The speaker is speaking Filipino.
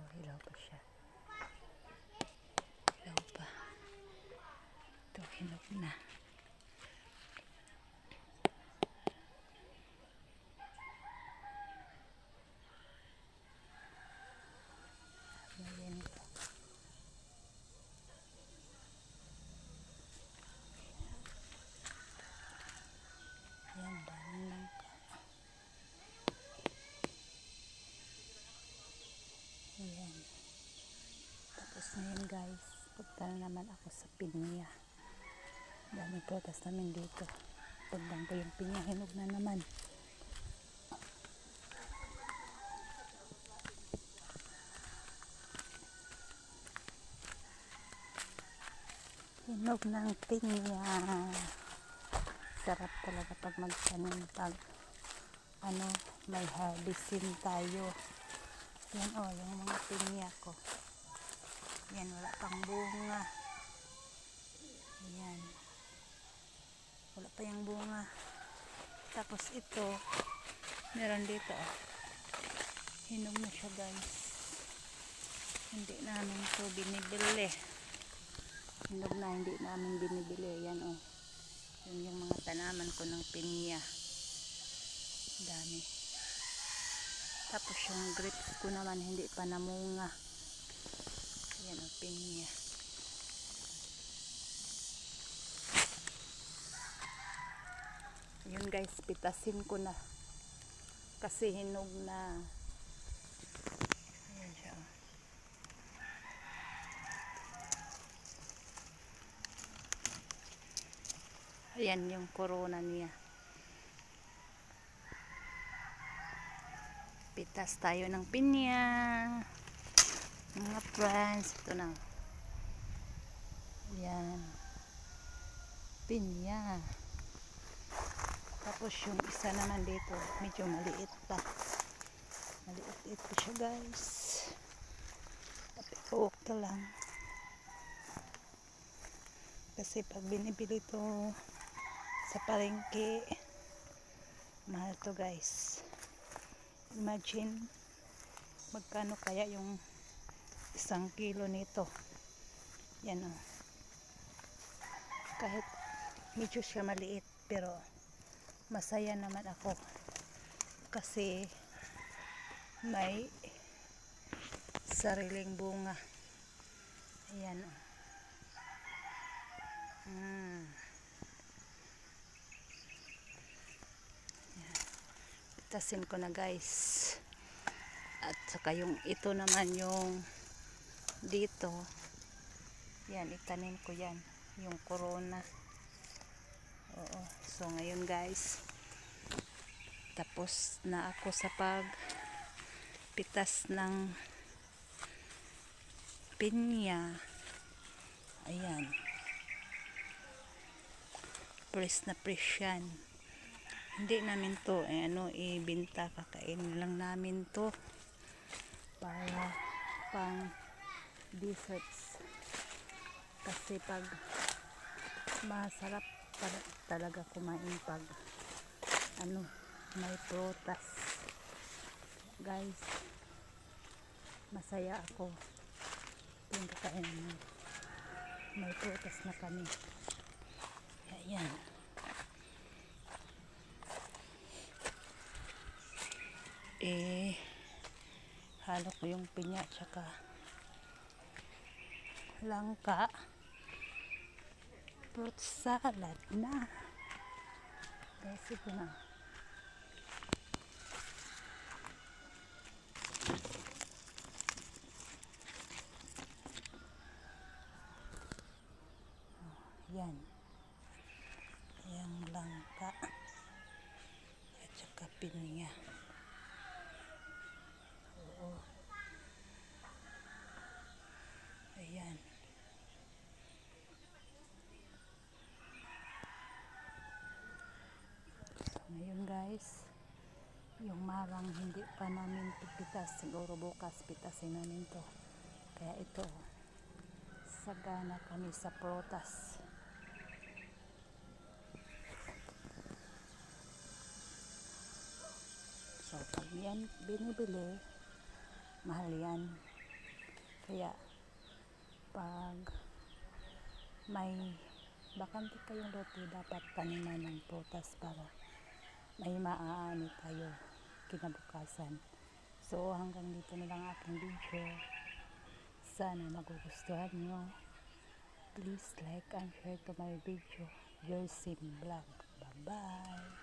Oh, siya. Hilaw pa. Ito, hilaw na. Ngayon guys, punta na naman ako sa pinya. Dami prutas namin dito. Pagdang ko yung pinya, hinog na naman. Hinog ng pinya. Sarap talaga pag magtanim pag ano, may harvesting tayo. Yan o, yung mga pinya ko. Yan, wala pang bunga. Yan. Wala pa yung bunga. Tapos ito, meron dito. Oh. Hinog na siya guys. Hindi namin to binibili. Hinog na, hindi namin binibili. Yan o. Oh. Yun yung mga tanaman ko ng pinya. Dami. Tapos yung grapes ko naman hindi pa namunga. Yan ang pinya. Yun guys, pitasin ko na. Kasi hinog na. Ayan siya. oh. Ayan yung corona niya. Pitas tayo ng pinya. Mga friends, ito na. Ayan. Pinya. Tapos yung isa naman dito, medyo maliit pa. Maliit ito siya guys. Tapos ka lang. Kasi pag binibili to sa palengke, mahal to guys. Imagine, magkano kaya yung isang kilo nito. Yan o. Kahit medyo siya maliit, pero masaya naman ako. Kasi may sariling bunga. Ayan o. Mm. Yan. Pitasin ko na guys. At saka yung ito naman yung dito. Yan, itanim ko yan. Yung corona. Oo. So ngayon guys, tapos na ako sa pag pitas ng pinya. Ayan. Press na press yan. Hindi namin to, eh, ano, ibinta, kakain lang namin to para pang desserts. Kasi pag masarap talaga kumain pag ano, may prutas. Guys, masaya ako. Yung kakain mo. May prutas na kami. Ayan. Eh, halo ko yung pinya tsaka langka. Fruit salad na. Guys, na. Yan. Yung langka. At saka. Yung marang hindi pa namin pipitas. Siguro bukas pitasin namin to. Kaya ito, sagana kami sa protas. So, pag yan binibili, mahal yan. Kaya, pag may bakante pa yung lote dapat taniman ng prutas para may maaani tayo kinabukasan. So hanggang dito na lang aking video. Sana magugustuhan nyo. Please like and share to my video. Your sim vlog bye bye